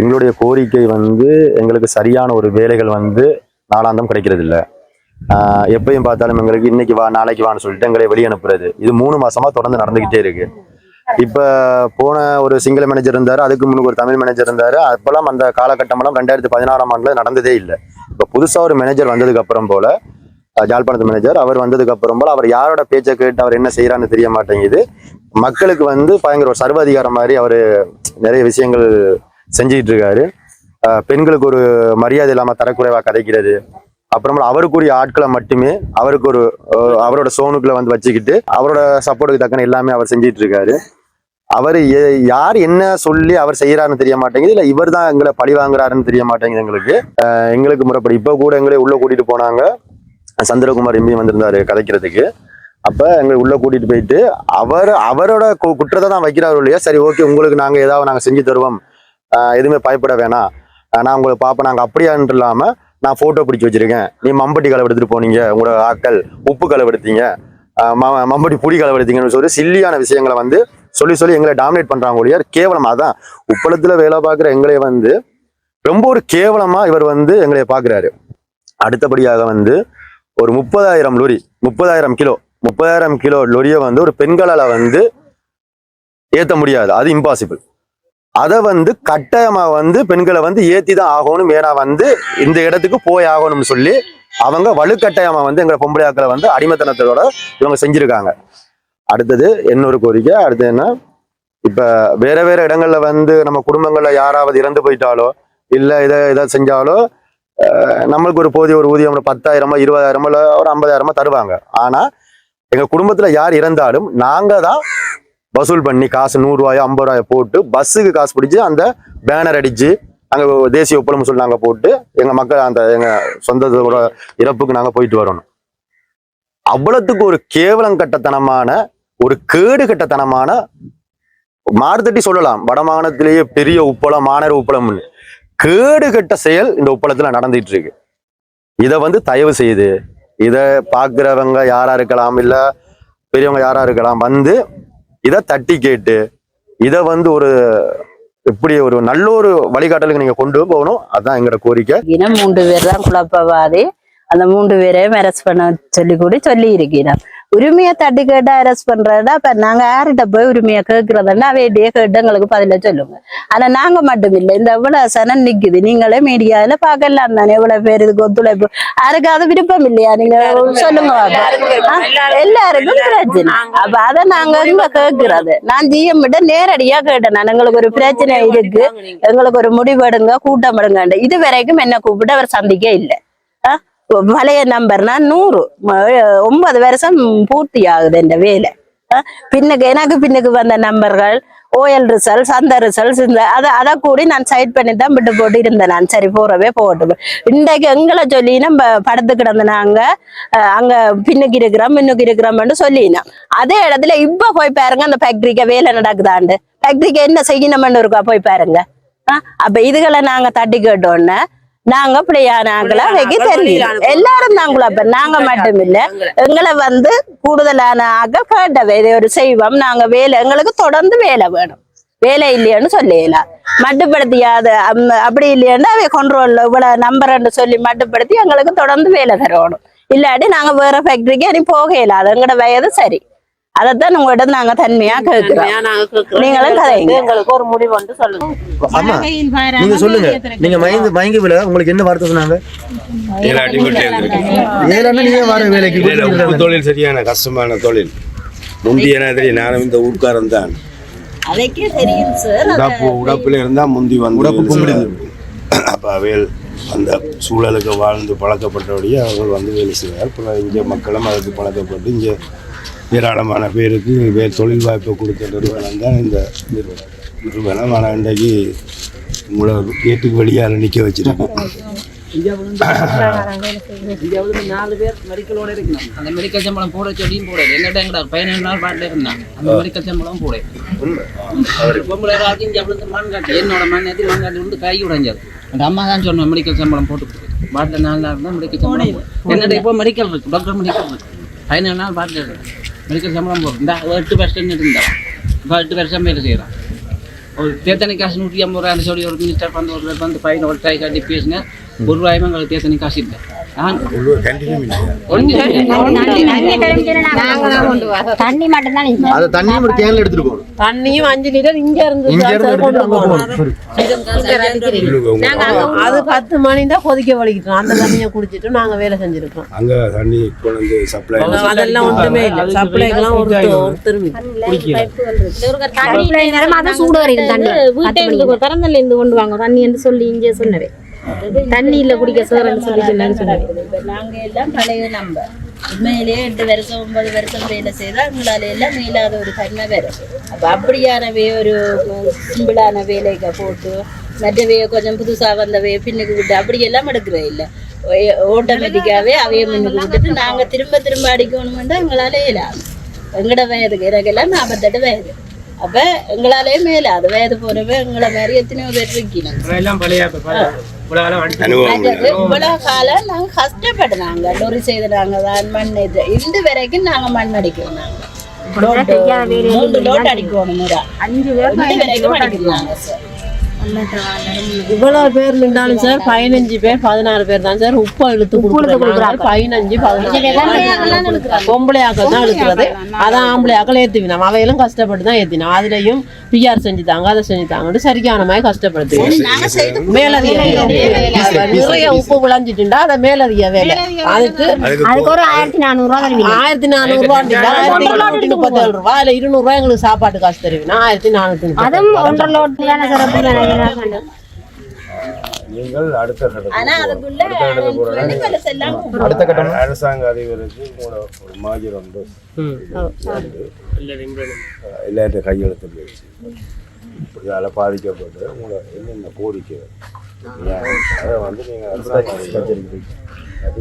எங்களுடைய கோரிக்கை வந்து எங்களுக்கு சரியான ஒரு வேலைகள் வந்து நாளாந்தம் கிடைக்கிறது இல்ல எப்பயும் பார்த்தாலும் எங்களுக்கு இன்னைக்கு வா நாளைக்கு வான்னு சொல்லிட்டு எங்களை வெளியே அனுப்புறது. இது மூணு மாசமா தொடர்ந்து நடந்துகிட்டே இருக்கு. இப்ப போன ஒரு சிங்கள மேனேஜர் இருந்தாரு அதுக்கு முன்னுக்கு ஒரு தமிழ் மேனேஜர் இருந்தாரு. அப்பெல்லாம் அந்த காலகட்டமெல்லாம் ரெண்டாயிரத்தி பதினாறாம் ஆண்டுல நடந்ததே இல்லை. இப்ப புதுசா ஒரு மேனேஜர் வந்ததுக்கு அப்புறம் போல ஜாழ்ப்பாணத்து மேனேஜர் அவர் வந்ததுக்கு அப்புறம் போல அவர் யாரோட பேச்சை கேட்டு அவர் என்ன செய்யறான்னு தெரிய மாட்டேங்குது. மக்களுக்கு வந்து பயங்கர ஒரு சர்வ அதிகாரம் மாதிரி அவர் நிறைய விஷயங்கள் செஞ்சுக்கிட்டு இருக்காரு பெண்களுக்கு ஒரு மரியாதை இல்லாம தரக்குறைவா கதைக்கிறது. அப்புறமா அவருக்குரிய ஆட்களை மட்டுமே அவருக்கு ஒரு அவரோட சோனுக்குள்ள வந்து வச்சுக்கிட்டு அவரோட சப்போர்ட்டுக்கு தக்கன எல்லாமே அவர் செஞ்சிட்டு இருக்காரு அவர் யார் என்ன சொல்லி அவர் செய்யறாருன்னு தெரிய மாட்டேங்குது. இல்ல இவர் தான் எங்களை பழி வாங்குறாருன்னு தெரிய மாட்டேங்குது எங்களுக்கு. எங்களுக்கு முறைப்படி. இப்ப கூட எங்களை உள்ள கூட்டிட்டு போனாங்க. சந்திரகுமார் எம்பி வந்திருந்தாரு கதைக்கிறதுக்கு. அப்ப எங்களை உள்ள கூட்டிட்டு போயிட்டு அவர் அவரோட கு- குற்றத்தை தான் வைக்கிறாரு இல்லையா சரி ஓகே உங்களுக்கு நாங்க ஏதாவது நாங்க செஞ்சு தருவோம். எதுவுமே பயப்பட வேணாம். நான் உங்களை பார்ப்பேன். நாங்கள் அப்படியான்ட்டு இல்லாமல் நான் ஃபோட்டோ பிடிச்சி வச்சிருக்கேன். நீ மம்பட்டி களை எடுத்துகிட்டு போனீங்க. உங்களோட ஆட்கள் உப்பு களை எடுத்தீங்க ம- மம்பட்டி புடி களை எடுத்தீங்கன்னு சொல்லி சில்லியான விஷயங்களை வந்து சொல்லி சொல்லி எங்களை டாமினேட் பண்ணுறாங்க ஒழியார் கேவலம் அதான். உப்பளத்தில் வேலை பார்க்குற எங்களை வந்து ரொம்ப ஒரு கேவலமாக இவர் வந்து எங்களை பார்க்குறாரு. அடுத்தபடியாக வந்து ஒரு முப்பதாயிரம் லொரி முப்பதாயிரம் கிலோ முப்பதாயிரம் கிலோ லொரியை வந்து ஒரு பெண்களால் வந்து ஏற்ற முடியாது. அது இம்பாசிபிள் அதை வந்து கட்டாயமா வந்து பெண்களை வந்து ஏத்தி தான் ஆகணும். ஏன்னா வந்து இந்த இடத்துக்கு போய் ஆகணும்னு சொல்லி அவங்க வலுக்கட்டாயமா வந்து எங்களை பொம்பளையாக்களை வந்து அடிமைத்தனத்தோட இவங்க செஞ்சிருக்காங்க. அடுத்தது இன்னொரு கோரிக்கை அடுத்து என்ன? இப்ப வேற வேற இடங்கள்ல வந்து நம்ம குடும்பங்கள்ல யாராவது இறந்து போயிட்டாலோ இல்ல இதை இதை செஞ்சாலோ நம்மளுக்கு ஒரு போதிய ஒரு ஊதியம் ஒரு பத்தாயிரமோ இருபதாயிரமோ இல்லை ஒரு ஐம்பதாயிரமோ தருவாங்க. ஆனா எங்க குடும்பத்துல யார் இறந்தாலும் நாங்க தான் வசூல் பண்ணி காசு நூறுரூவாயோ ஐம்பது ரூபாயோ போட்டு பஸ்ஸுக்கு காசு பிடிச்சி அந்த பேனர் அடிச்சு அங்கே தேசிய ஒப்பளம் சொல்லி நாங்கள் போட்டு எங்கள் மக்கள் அந்த எங்கள் சொந்தத்தோட இறப்புக்கு நாங்கள் போயிட்டு வரணும் அவ்வளத்துக்கு ஒரு கேவலம் கட்டத்தனமான ஒரு கேடு கட்டத்தனமான மாறுதட்டி சொல்லலாம். வடமாகாணத்திலேயே பெரிய உப்பளம் மாநகர உப்பளம்னு. கேடு கட்ட செயல் இந்த உப்பளத்தில் நடந்துட்டு இருக்கு இதை வந்து தயவு செய்து இதை பார்க்குறவங்க யாரா இருக்கலாம் இல்லை பெரியவங்க யாரா இருக்கலாம் வந்து இதை தட்டி கேட்டு இதை வந்து ஒரு இப்படி ஒரு நல்ல ஒரு வழிகாட்டலுக்கு நீங்க கொண்டு போகணும். அதான் எங்களோட கோரிக்கை. தினம் மூன்று பேர் தான் குழப்பவாதே. அந்த மூன்று பேரையும் அரெஸ்ட் பண்ண சொல்லி கூட சொல்லி இருக்கிறோம் உரிமையை தட்டி கேட்டு அரெஸ்ட் பண்றதா? இப்ப நாங்க யார்கிட்ட போய் உரிமையை கேட்கறதுன்னா வேண்டிய கேட்டு எங்களுக்கு பதில சொல்லுங்க. ஆனா நாங்க மட்டும் இல்லை. இந்த இவ்வளவு சனம் நிக்குது. நீங்களே மீடியால பார்க்கலாம் தானே. இவ்வளவு பேர் இதுக்கு ஒத்துழைப்பு. யாருக்காவது விருப்பம் இல்லையா? நீங்க சொல்லுங்க எல்லாருக்கும். பிரச்சனை. அப்ப அதை நாங்க இங்க கேட்கறது. நான் ஜிஎம் கிட்ட நேரடியா கேட்டேன் நான். எங்களுக்கு ஒரு பிரச்சனை இருக்கு. எங்களுக்கு ஒரு முடிவெடுங்க கூட்டம் எடுங்க. இது வரைக்கும் என்ன கூப்பிட்டு அவர் சந்திக்க இல்லை. பழைய நம்பர்னா நூறு. ஒன்பது வருஷம் பூர்த்தி ஆகுது இந்த வேலை. பின்னுக்கு எனக்கு பின்னுக்கு வந்த நம்பர்கள் ஓஎல் ரிசல்ட்ஸ் அந்த ரிசல்ட்ஸ் இந்த அதை அதை கூடி நான் சைட் பண்ணி தான் விட்டு போட்டு இருந்தேன் நான். சரி போறவே போட்டு இன்றைக்கு எங்களை சொல்லினா நம்ம படுத்து கிடந்து நாங்க அஹ், அங்க பின்னுக்கு இருக்கிறோம் பின்னுக்கு இருக்கிறோம்னு சொல்லினோம் அதே இடத்துல இப்ப போய் பாருங்க அந்த ஃபேக்டரிக்கு வேலை நடக்குதாண்டு. ஃபேக்டரிக்கு என்ன செய்யணும்னு இருக்கா போய் பாருங்க. ஆ, அப்ப இதுகளை நாங்க தட்டி கேட்டோன்னே நாங்க வைக்க தெரியும். எல்லாரும் தான் குழப்பம் நாங்க மட்டும் இல்ல எங்களை வந்து கூடுதலான ஆக கேட்டவை. இதை ஒரு செய்வோம். நாங்க வேலை எங்களுக்கு தொடர்ந்து வேலை வேணும். வேலை இல்லையான்னு சொல்லலாம் மட்டுப்படுத்தியாது அப்படி இல்லையான்னு அவை கண்ட்ரோல்ல இவ்வளவு நம்பர்ன்னு சொல்லி மட்டுப்படுத்தி எங்களுக்கு தொடர்ந்து வேலை தரணும். இல்லாட்டி நாங்க வேற ஃபேக்டரிக்கு இனி போக இயலாது எங்களோட வயது சரி. அதைத்தான் உங்கள்கிட்ட நாங்க தன்மையா கேட்கிறோம் நீங்களும் கதைங்க. எங்களுக்கு ஒரு முடிவு வந்து சொல்லுங்க. ஆமா நீங்க சொல்லுங்க. நீங்க மயங்கி மயங்கி விட உங்களுக்கு என்ன வார்த்தை சொன்னாங்க? ஏழாண்ணா நீங்க வர வேலைக்கு தொழில் சரியான கஷ்டமான தொழில். முந்தி என்ன தெரியும்? நானும் இந்த ஊர்க்காரன் தான். உடப்பு உடப்புல இருந்தா முந்தி வந்து உடப்பு. அப்ப அவையில் அந்த சூழலுக்கு வாழ்ந்து பழக்கப்பட்டபடியே அவர்கள் வந்து வேலை செய்வார் இங்கே மக்களும் அதுக்கு பழக்கப்பட்டு இங்கே ஏராளமான பேருக்கு வேறு தொழில் வாய்ப்பை கொடுத்த நிறுவனம் தான் இந்த நிறுவனம். நிறுவனம் ஆனால் இன்றைக்கு உங்களை கேட்டுக்கு வெளியால் நிற்க வச்சிருக்கு. இந்தியாவில் நாலு பேர் மெடிக்கலோட இருக்கணும் அந்த மெடிக்கல் சம்பளம் போட சொல்லியும் போட எங்கிட்ட எங்கடா பதினேழு நாள் பாட்டில் இருந்தான் அந்த மெடிக்கல் சம்பளம் போட பொம்பளை ராஜி இந்தியாவில் மண் காட்டி என்னோட மண் ஏற்றி மண் காட்டி வந்து கை உடைஞ்சது. அந்த அம்மா தான் சொன்னேன் மெடிக்கல் சம்பளம் போட்டு பாட்டில் நாலு நாள் தான் மெடிக்கல் சம்பளம் என்னட்ட இப்போ மெடிக்கல் இருக்கு? டாக்டர் மெடிக்கல் இருக்கு. பதினேழு நாள் பாட்டில் இருக்கு. மெடிக்கல் சம்பளம் போடும் இந்த எட்டு பர்சன்ட் இருந்தான் இப்போ எட்டு வருஷம் வேலை செய்கிறான் ஒரு தேர்தலை காசு நூற்றி ஐம்பது ரூபாய் சொல்லி ஒரு மினிஸ்டர் வந்து ஒரு வந்து பையன் ஒரு தாய் காட்டி பேசினேன் ஒரு ரூபாயுமே எங்களுக்கு தேர்தலை காசு இல்லை தண்ணி தண்ணியும் அஞ்சு லிட்டர் இங்க இருந்து. அது பத்து மணி தான் கொதிக்க வலிக்கிட்டோம் அந்த தண்ணியை குடிச்சிட்டு நாங்க வேலை செஞ்சிருக்கோம் அங்க தண்ணி கொண்டு சப்ளை அதெல்லாம் ஒன்றுமே இல்லை சப்ளைக்கெல்லாம் ஒரு ஒருத்தருமே தண்ணி சூடு வருது தண்ணி வீட்டை இருந்து திறந்தல இருந்து கொண்டு வாங்க தண்ணி என்று சொல்லி இங்கே சொன்னவே தண்ணி இல்ல குடிக்க சோறுன்னு சொல்லி சொன்னாரு சொன்னவே இப்ப நாங்க எல்லாம் பழைய நம்பர் உண்மையிலேயே எட்டு வருஷம் ஒன்பது வருஷம் வேலை செய்தா எங்களால எல்லாம் மீளாத ஒரு தன்மை வரும் அப்ப அப்படியானவே ஒரு சிம்பிளான வேலைக்கு போட்டு மற்றவைய கொஞ்சம் புதுசா வந்தவைய பின்னுக்கு விட்டு அப்படி எல்லாம் எடுக்கிற இல்ல. ஆட்டோமேட்டிக்காவே அவைய முன்னுக்கு விட்டுட்டு நாங்க திரும்ப திரும்ப அடிக்கணும்னா எங்களால இயலாது. எங்கட வயதுக்கு எனக்கெல்லாம் நாற்பத்தெட்டு வயது. அப்ப எங்களாலே மேலாது வயது போறவ எங்களை மாதிரி எத்தனையோ பேர் இவ்வளவு காலம் நாங்க கஷ்டப்பட்டுனாங்க லொரி செய்தாங்க தான் மண் இது இந்த வரைக்கும் நாங்க மண் அடிக்கிறோம் நாங்க மூன்று லோட் அடிக்கணும் முறை அஞ்சு வரைக்கும் அடிக்கிறாங்க சார் இவ்வளவு பேர் நின்றாலும் சார் பதினஞ்சு பேர் பதினாறு பேர் தான் சார். உப்பு இழுத்து கொடுக்குறாங்க. பதினஞ்சு பதினாறு பொம்பளை ஆக்கள் தான் இழுக்கிறது. அதான் ஆம்பளை ஆக்கள் ஏத்துவினோம் அவையெல்லாம் கஷ்டப்பட்டு தான் ஏத்தினோம். அதுலயும் பிஆர் செஞ்சுட்டாங்க அதை செஞ்சுட்டாங்கன்னு சரியான மாதிரி கஷ்டப்படுத்து மேலதிக வேலை. நிறைய உப்பு விளைஞ்சிட்டுண்டா அதை மேலதிக வேலை. அதுக்கு அதுக்கு ஒரு ஆயிரத்தி நானூறு ரூபா தருவீங்க. ஆயிரத்தி நானூறு ரூபாய் ஆயிரத்தி இருநூத்தி முப்பத்தேழு ரூபாய் அதுல இருநூறு ரூபாய் எங்களுக்கு சாப்பாட்டு காசு தருவீங்க. ஆயிரத்தி நானூத்தி முப்பத்தி அதுவும் ஒன்றரை லோட்டு நீங்கள் அடுத்த கட்டத்துக்கு ஆனா போகணும். அதுக்குள்ள அடுத்த கட்டம் அரசாங்க அதிபருக்கு உங்களோட ஒரு மாஜர் வந்து எல்லாத்தையும் கையெழுத்து வச்சு இதால் பாதிக்கப்பட்டு உங்களை என்னென்ன கோரிக்கை? அதை வந்து நீங்கள் அரசாங்க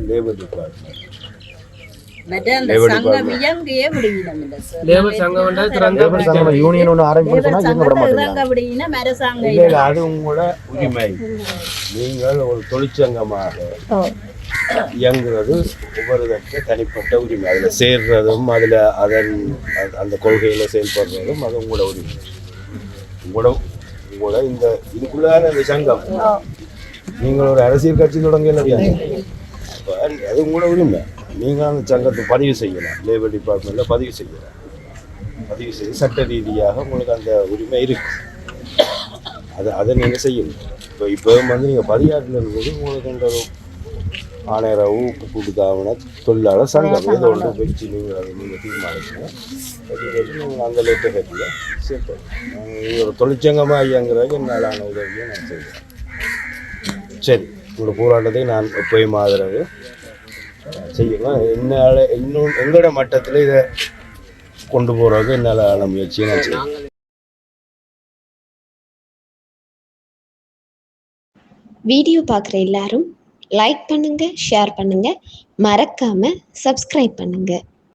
லேபர் டிபார்ட்மெண்ட் லேபர் சங்கம் யூனியன் ஒன்று ஆரம்பிக்கணும்னு சொன்னா இவங்க விட இல்லை இல்லை அது உங்களோட உரிமை நீங்கள் ஒரு தொழிற்சங்கமாக இயங்குறது ஒவ்வொருதற்கு தனிப்பட்ட உரிமை அதில் சேர்றதும் அதில் அதன் அந்த- அந்த கொள்கையில் செயல்படுறதும் அது உங்களோட உரிமை உங்களோட உங்களோட இந்த இதுக்குள்ளான இந்த சங்கம் நீங்கள் ஒரு அரசியல் கட்சி தொடங்கல அது உங்களோட உரிமை நீங்கள் அந்த சங்கத்தை பதிவு செய்யலாம். லேபர் டிபார்ட்மெண்ட்டில் பதிவு செய்யலாம். பதிவு செய்து சட்ட ரீதியாக உங்களுக்கு அந்த உரிமை இருக்குது அதை அதை நீங்கள் செய்யணும். இப்போ இப்போ வந்து நீங்கள் பதியாட்டில் இருக்கும்போது உங்களுக்கு அந்த ஒரு ஊப்பு உப்பு தொழிலாளர் சங்கம் ஏதோ ஒன்று வச்சு நீங்கள் அதை நீங்கள் தீர்மானிக்கணும். நீங்கள் அந்த லேட்டர் கட்டில் சேர்த்து ஒரு தொழிற்சங்கமாக இயங்குறதுக்கு என்னாலான உதவியை நான் செய்வேன் சரி உங்களோட போராட்டத்தை நான் எப்பயும் ஆதரவு செய்யணும் என்னால் இன்னும் எங்களோட மட்டத்தில் இதை கொண்டு போகிறதுக்கு என்னால் ஆன முயற்சியை நான் செய்வேன் வீடியோ பார்க்குற எல்லாரும் லைக் பண்ணுங்க ஷேர் பண்ணுங்க. மறக்காம சப்ஸ்கிரைப் பண்ணுங்க.